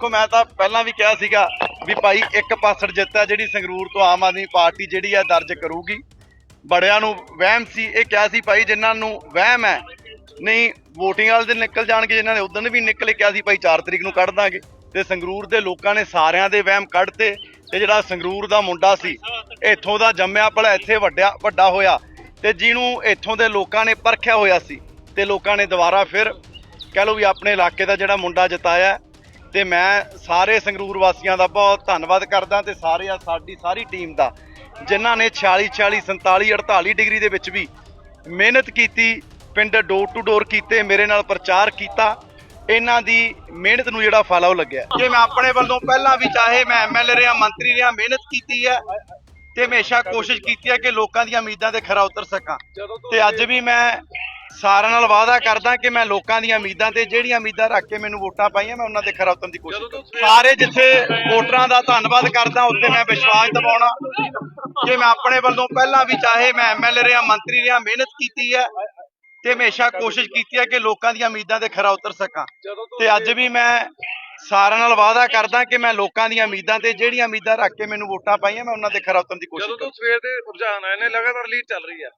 ਦੇਖੋ, ਮੈਂ ਤਾਂ ਪਹਿਲਾਂ ਵੀ ਕਿਹਾ ਸੀਗਾ ਵੀ ਭਾਈ ਇੱਕ ਪਾਸੜ ਜਿੱਤਾ ਜਿਹੜੀ ਸੰਗਰੂਰ ਤੋਂ ਆਮ ਆਦਮੀ ਪਾਰਟੀ ਜਿਹੜੀ ਹੈ ਦਰਜ ਕਰੂਗੀ। ਬੜਿਆਂ ਨੂੰ ਵਹਿਮ ਸੀ, ਇਹ ਕਿਹਾ ਸੀ ਭਾਈ ਜਿਨ੍ਹਾਂ ਨੂੰ ਵਹਿਮ ਹੈ, ਨਹੀਂ VOTING ਵਾਲੇ ਦਿਨ ਨਿਕਲ ਜਾਣਗੇ, ਜਿਨ੍ਹਾਂ ਨੇ ਉਦੋਂ ਵੀ ਨਿਕਲੇ, ਕਿਹਾ ਸੀ ਭਾਈ 4 ਤਰੀਕ ਨੂੰ ਕੱਢ ਦਾਂਗੇ। ਤੇ ਸੰਗਰੂਰ ਦੇ ਲੋਕਾਂ ਨੇ ਸਾਰਿਆਂ ਦੇ ਵਹਿਮ ਕੱਢਤੇ ਤੇ ਜਿਹੜਾ ਸੰਗਰੂਰ ਦਾ ਮੁੰਡਾ ਸੀ, ਇੱਥੋਂ ਦਾ ਜੰਮਿਆ ਭਲਾ, ਇੱਥੇ ਵੱਡਿਆ, ਵੱਡਾ ਹੋਇਆ ਤੇ ਜਿਹਨੂੰ ਇੱਥੋਂ ਦੇ ਲੋਕਾਂ ਨੇ ਪਰਖਿਆ ਹੋਇਆ ਸੀ ਤੇ ਲੋਕਾਂ ਨੇ ਦੁਬਾਰਾ ਫਿਰ ਕਹਿ ਲਓ ਵੀ ਆਪਣੇ ਇਲਾਕੇ ਦਾ ਜਿਹੜਾ ਮੁੰਡਾ ਜਿਤਾਇਆ ਤੇ ਮੈਂ ਸਾਰੇ ਸੰਗਰੂਰ ਵਾਸੀਆਂ ਦਾ ਬਹੁਤ ਧੰਨਵਾਦ ਕਰਦਾ ਤੇ ਸਾਰੇ ਆ ਸਾਡੀ ਸਾਰੀ ਟੀਮ ਦਾ, ਜਿਨ੍ਹਾਂ ਨੇ 46 46 47 48 ਡਿਗਰੀ ਦੇ ਵਿੱਚ ਵੀ ਮਿਹਨਤ ਕੀਤੀ, ਪਿੰਡ ਡੋਰ ਟੂ ਡੋਰ ਕੀਤੇ, ਮੇਰੇ ਨਾਲ ਪ੍ਰਚਾਰ ਕੀਤਾ, ਇਹਨਾਂ ਦੀ ਮਿਹਨਤ ਨੂੰ ਜਿਹੜਾ ਫਲ ਆ ਉਹ ਲੱਗਿਆ। ਜੇ ਮੈਂ ਆਪਣੇ ਵੱਲੋਂ ਪਹਿਲਾਂ ਵੀ ਚਾਹੇ ਮੈਂ ਐਮਐਲਏ ਰਿਹਾ, ਮੰਤਰੀ ਰਿਹਾ, ਮਿਹਨਤ ਕੀਤੀ ਹੈ ਤੇ ਹਮੇਸ਼ਾ ਕੋਸ਼ਿਸ਼ ਕੀਤੀ ਹੈ ਕਿ ਲੋਕਾਂ ਦੀਆਂ ਉਮੀਦਾਂ ਤੇ ਖਰਾ ਉਤਰ ਸਕਾਂ। ਤੇ ਅੱਜ ਵੀ ਮੈਂ ਸਾਰਿਆਂ ਨਾਲ ਵਾਅਦਾ ਕਰਦਾ ਕਿ ਮੈਂ ਲੋਕਾਂ ਦੀਆਂ ਉਮੀਦਾਂ ਤੇ ਜਿਹੜੀਆਂ ਉਮੀਦਾਂ ਰੱਖ ਕੇ ਮੈਨੂੰ ਵੋਟਾਂ ਪਾਈਆਂ ਮੈਂ ਉਹਨਾਂ ਤੇ ਖਰਾ ਉਤਰਨ ਦੀ ਕੋਸ਼ਿਸ਼ ਕਰਾਂ ਸਾਰੇ ਜਿੱਥੇ ਵੋਟਰਾਂ ਦਾ ਧੰਨਵਾਦ ਕਰਦਾ ਉੱਤੇ ਮੈਂ ਵਿਸ਼ਵਾਸ ਦਿਵਾਉਣਾ। ਜੇ ਮੈਂ ਆਪਣੇ ਵੱਲੋਂ ਪਹਿਲਾਂ ਵੀ ਚਾਹੇ ਮੈਂ ਐਮਐਲਏ ਰਿਹਾ ਮੰਤਰੀ ਰਿਹਾ ਮਿਹਨਤ ਕੀਤੀ ਹੈ ਤੇ ਹਮੇਸ਼ਾ ਕੋਸ਼ਿਸ਼ ਕੀਤੀ ਹੈ ਕਿ ਲੋਕਾਂ ਦੀਆਂ ਉਮੀਦਾਂ ਤੇ ਖਰਾ ਉਤਰ ਸਕਾਂ। ਤੇ ਅੱਜ ਵੀ ਮੈਂ ਸਾਰਿਆਂ ਨਾਲ ਵਾਅਦਾ ਕਰਦਾ ਕਿ ਮੈਂ ਲੋਕਾਂ ਦੀਆਂ ਉਮੀਦਾਂ ਤੇ ਜਿਹੜੀਆਂ ਉਮੀਦਾਂ ਰੱਖ ਕੇ ਮੈਨੂੰ ਵੋਟਾਂ ਪਾਈਆਂ ਮੈਂ ਉਹਨਾਂ ਤੇ ਖਰਾ ਉਤਰਨ ਦੀ ਕੋਸ਼ਿਸ਼ ਜਦੋਂ ਕਰਾਂ ਤੋਂ ਸਵੇਰ ਦੇ ਰੁਝਾਨ ਆਏ ਨੇ ਲਗਾਤਾਰ ਲੀਡ ਚੱਲ ਰਹੀ ਹੈ।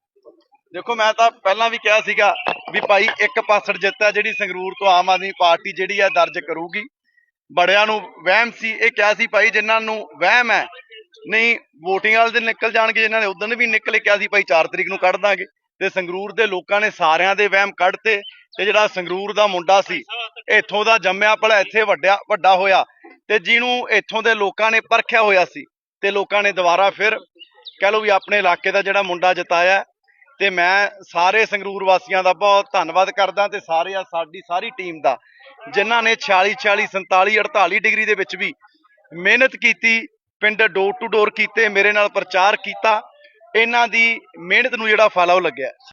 ਦੇਖੋ, ਮੈਂ ਤਾਂ ਪਹਿਲਾਂ ਵੀ ਕਿਹਾ ਸੀਗਾ ਵੀ ਭਾਈ ਇੱਕ ਪਾਸੜ ਜਿੱਤਾ ਜਿਹੜੀ ਸੰਗਰੂਰ ਤੋਂ ਆਮ ਆਦਮੀ ਪਾਰਟੀ ਜਿਹੜੀ ਹੈ ਦਰਜ ਕਰੂਗੀ। ਬੜਿਆਂ ਨੂੰ ਵਹਿਮ ਸੀ, ਇਹ ਕਿਹਾ ਸੀ ਭਾਈ ਜਿਨ੍ਹਾਂ ਨੂੰ ਵਹਿਮ ਹੈ, ਨਹੀਂ VOTING ਵਾਲੇ ਦਿਨ ਨਿਕਲ ਜਾਣਗੇ, ਜਿਨ੍ਹਾਂ ਨੇ ਉਦੋਂ ਵੀ ਨਿਕਲੇ ਕਿਹਾ ਸੀ ਭਾਈ 4 ਤਰੀਕ ਨੂੰ ਕੱਢ ਦਾਂਗੇ। ਤੇ ਸੰਗਰੂਰ ਦੇ ਲੋਕਾਂ ਨੇ ਸਾਰਿਆਂ ਦੇ ਵਹਿਮ ਕੱਢਤੇ ਤੇ ਜਿਹੜਾ ਸੰਗਰੂਰ ਦਾ ਮੁੰਡਾ ਸੀ, ਇੱਥੋਂ ਦਾ ਜੰਮਿਆ ਭਲਾ, ਇੱਥੇ ਵੱਡਿਆ, ਵੱਡਾ ਹੋਇਆ ਤੇ ਜਿਹਨੂੰ ਇੱਥੋਂ ਦੇ ਲੋਕਾਂ ਨੇ ਪਰਖਿਆ ਹੋਇਆ ਸੀ ਤੇ ਲੋਕਾਂ ਨੇ ਦੁਬਾਰਾ ਫਿਰ ਕਹਿ ਲਓ ਵੀ ਆਪਣੇ ਇਲਾਕੇ ਦਾ ਜਿਹੜਾ ਮੁੰਡਾ ਜਿਤਾਇਆ ਤੇ ਮੈਂ ਸਾਰੇ ਸੰਗਰੂਰ ਵਾਸੀਆਂ ਦਾ ਬਹੁਤ ਧੰਨਵਾਦ ਕਰਦਾ ਤੇ ਸਾਰੇ ਆ ਸਾਡੀ ਸਾਰੀ ਟੀਮ ਦਾ, ਜਿਨ੍ਹਾਂ ਨੇ 46 46 47 48 ਡਿਗਰੀ ਦੇ ਵਿੱਚ ਵੀ ਮਿਹਨਤ ਕੀਤੀ, ਪਿੰਡ ਡੋਰ ਟੂ ਡੋਰ ਕੀਤੇ, ਮੇਰੇ ਨਾਲ ਪ੍ਰਚਾਰ ਕੀਤਾ, ਇਹਨਾਂ ਦੀ ਮਿਹਨਤ ਨੂੰ ਜਿਹੜਾ ਫਲ ਆ ਉਹ ਲੱਗਿਆ।